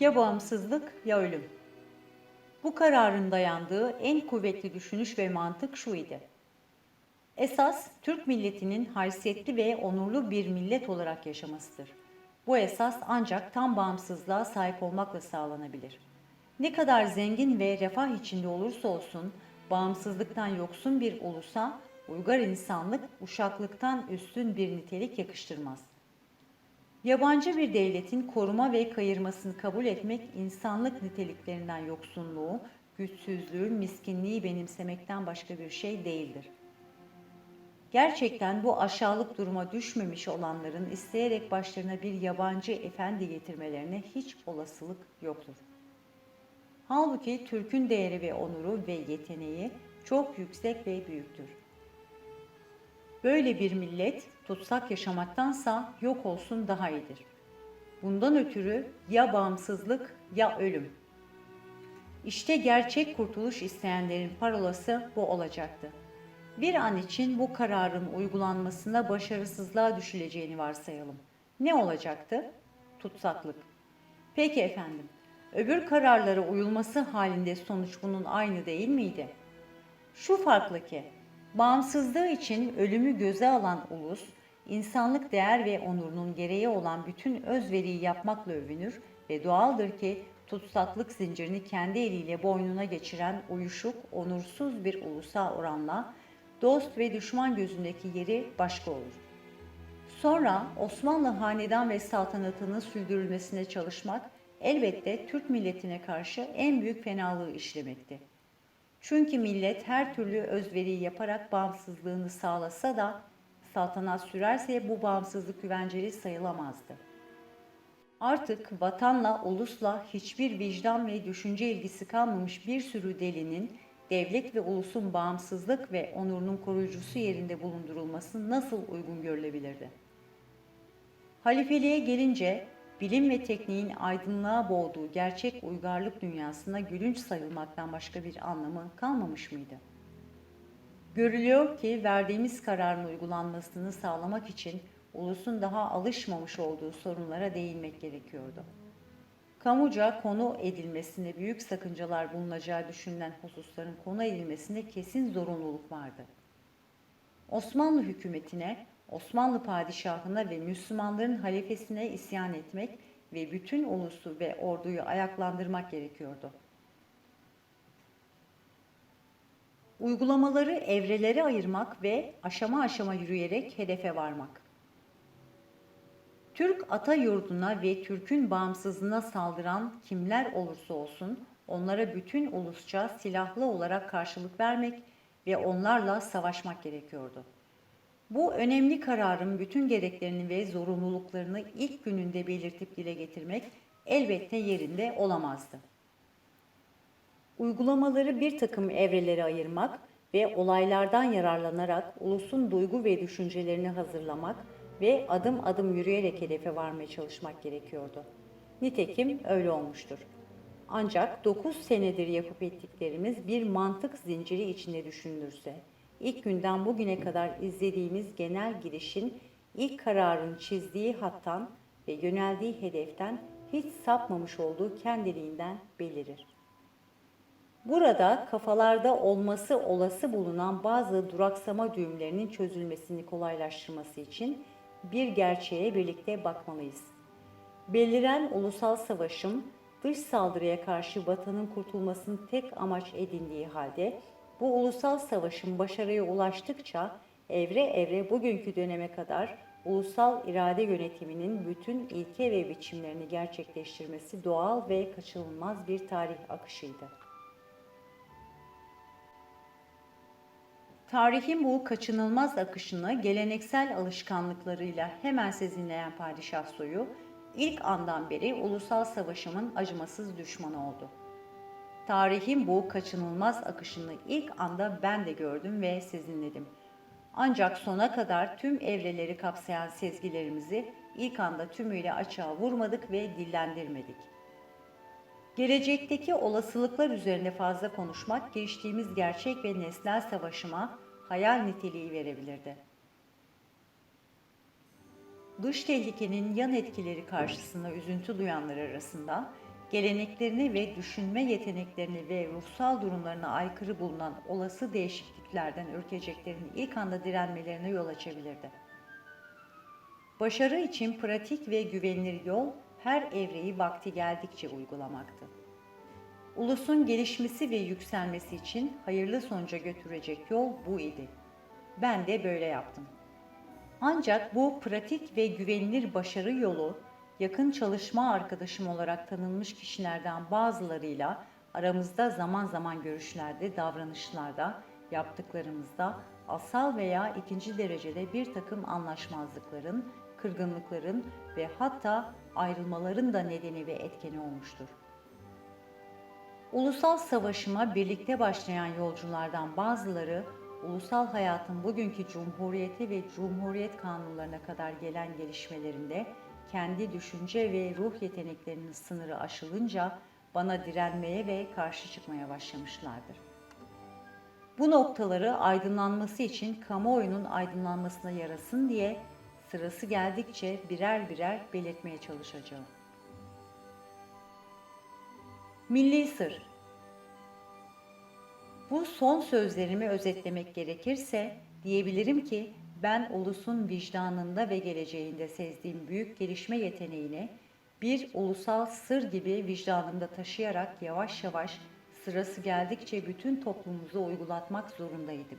Ya bağımsızlık ya ölüm. Bu kararın dayandığı en kuvvetli düşünüş ve mantık şu idi. Esas Türk milletinin haysiyetli ve onurlu bir millet olarak yaşamasıdır. Bu esas ancak tam bağımsızlığa sahip olmakla sağlanabilir. Ne kadar zengin ve refah içinde olursa olsun bağımsızlıktan yoksun bir ulusa uygar insanlık uşaklıktan üstün bir nitelik yakıştırmaz. Yabancı bir devletin koruma ve kayırmasını kabul etmek insanlık niteliklerinden yoksunluğu, güçsüzlüğü, miskinliği benimsemekten başka bir şey değildir. Gerçekten bu aşağılık duruma düşmemiş olanların isteyerek başlarına bir yabancı efendi getirmelerine hiç olasılık yoktur. Halbuki Türk'ün değeri ve onuru ve yeteneği çok yüksek ve büyüktür. Böyle bir millet tutsak yaşamaktansa yok olsun daha iyidir. Bundan ötürü ya bağımsızlık ya ölüm. İşte gerçek kurtuluş isteyenlerin parolası bu olacaktı. Bir an için bu kararın uygulanmasında başarısızlığa düşüleceğini varsayalım. Ne olacaktı? Tutsaklık. Peki efendim, öbür kararlara uyulması halinde sonuç bunun aynı değil miydi? Şu farklı ki, bağımsızlığı için ölümü göze alan ulus, insanlık değer ve onurunun gereği olan bütün özveriyi yapmakla övünür ve doğaldır ki tutsaklık zincirini kendi eliyle boynuna geçiren uyuşuk, onursuz bir ulusa oranla dost ve düşman gözündeki yeri başka olur. Sonra Osmanlı hanedan ve saltanatının sürdürülmesine çalışmak elbette Türk milletine karşı en büyük fenalığı işlemekti. Çünkü millet her türlü özveriyi yaparak bağımsızlığını sağlasa da saltanat sürerse bu bağımsızlık güvenceli sayılamazdı. Artık vatanla, ulusla hiçbir vicdan ve düşünce ilgisi kalmamış bir sürü delinin devlet ve ulusun bağımsızlık ve onurunun koruyucusu yerinde bulundurulması nasıl uygun görülebilirdi? Halifeliğe gelince bilim ve tekniğin aydınlığa boğduğu gerçek uygarlık dünyasına gülünç sayılmaktan başka bir anlamı kalmamış mıydı? Görülüyor ki verdiğimiz kararın uygulanmasını sağlamak için ulusun daha alışmamış olduğu sorunlara değinmek gerekiyordu. Kamuca konu edilmesinde büyük sakıncalar bulunacağı düşünülen hususların konu edilmesinde kesin zorunluluk vardı. Osmanlı hükümetine, Osmanlı padişahına ve Müslümanların halifesine isyan etmek ve bütün ulusu ve orduyu ayaklandırmak gerekiyordu. Uygulamaları evrelere ayırmak ve aşama aşama yürüyerek hedefe varmak. Türk ata yurduna ve Türk'ün bağımsızlığına saldıran kimler olursa olsun onlara bütün ulusça silahlı olarak karşılık vermek ve onlarla savaşmak gerekiyordu. Bu önemli kararın bütün gereklerini ve zorunluluklarını ilk gününde belirtip dile getirmek elbette yerinde olamazdı. Uygulamaları bir takım evrelere ayırmak ve olaylardan yararlanarak ulusun duygu ve düşüncelerini hazırlamak ve adım adım yürüyerek hedefe varmaya çalışmak gerekiyordu. Nitekim öyle olmuştur. Ancak 9 senedir yapıp ettiklerimiz bir mantık zinciri içinde düşünülürse, ilk günden bugüne kadar izlediğimiz genel girişin ilk kararın çizdiği hattan ve yöneldiği hedeften hiç sapmamış olduğu kendiliğinden belirir. Burada kafalarda olması olası bulunan bazı duraksama düğümlerinin çözülmesini kolaylaştırması için bir gerçeğe birlikte bakmalıyız. Beliren ulusal savaşın dış saldırıya karşı vatanın kurtulmasını tek amaç edindiği halde bu ulusal savaşın başarıya ulaştıkça evre evre bugünkü döneme kadar ulusal irade yönetiminin bütün ilke ve biçimlerini gerçekleştirmesi doğal ve kaçınılmaz bir tarih akışıydı. Tarihin bu kaçınılmaz akışını geleneksel alışkanlıklarıyla hemen sezinleyen padişah soyu, ilk andan beri ulusal savaşımın acımasız düşmanı oldu. Tarihin bu kaçınılmaz akışını ilk anda ben de gördüm ve sezinledim. Ancak sona kadar tüm evreleri kapsayan sezgilerimizi ilk anda tümüyle açığa vurmadık ve dillendirmedik. Gelecekteki olasılıklar üzerine fazla konuşmak giriştiğimiz gerçek ve nesnel savaşıma hayal niteliği verebilirdi. Dış tehlikenin yan etkileri karşısında üzüntü duyanlar arasında geleneklerini ve düşünme yeteneklerini ve ruhsal durumlarına aykırı bulunan olası değişikliklerden ürkeceklerini ilk anda direnmelerine yol açabilirdi. Başarı için pratik ve güvenilir yol her evreyi vakti geldikçe uygulamaktı. Ulusun gelişmesi ve yükselmesi için hayırlı sonuca götürecek yol bu idi. Ben de böyle yaptım. Ancak bu pratik ve güvenilir başarı yolu yakın çalışma arkadaşım olarak tanınmış kişilerden bazılarıyla aramızda zaman zaman görüşlerde, davranışlarda, yaptıklarımızda asal veya ikinci derecede bir takım anlaşmazlıkların, kırgınlıkların ve hatta ayrılmaların da nedeni ve etkeni olmuştur. Ulusal savaşıma birlikte başlayan yolculardan bazıları ulusal hayatın bugünkü cumhuriyeti ve cumhuriyet kanunlarına kadar gelen gelişmelerinde kendi düşünce ve ruh yeteneklerinin sınırı aşılınca bana direnmeye ve karşı çıkmaya başlamışlardır. Bu noktaları aydınlanması için kamuoyunun aydınlanmasına yarasın diye sırası geldikçe birer birer belirtmeye çalışacağım. Milli Sır Bu son sözlerimi özetlemek gerekirse diyebilirim ki ben ulusun vicdanında ve geleceğinde sezdiğim büyük gelişme yeteneğini bir ulusal sır gibi vicdanımda taşıyarak yavaş yavaş sırası geldikçe bütün toplumumuza uygulatmak zorundaydım.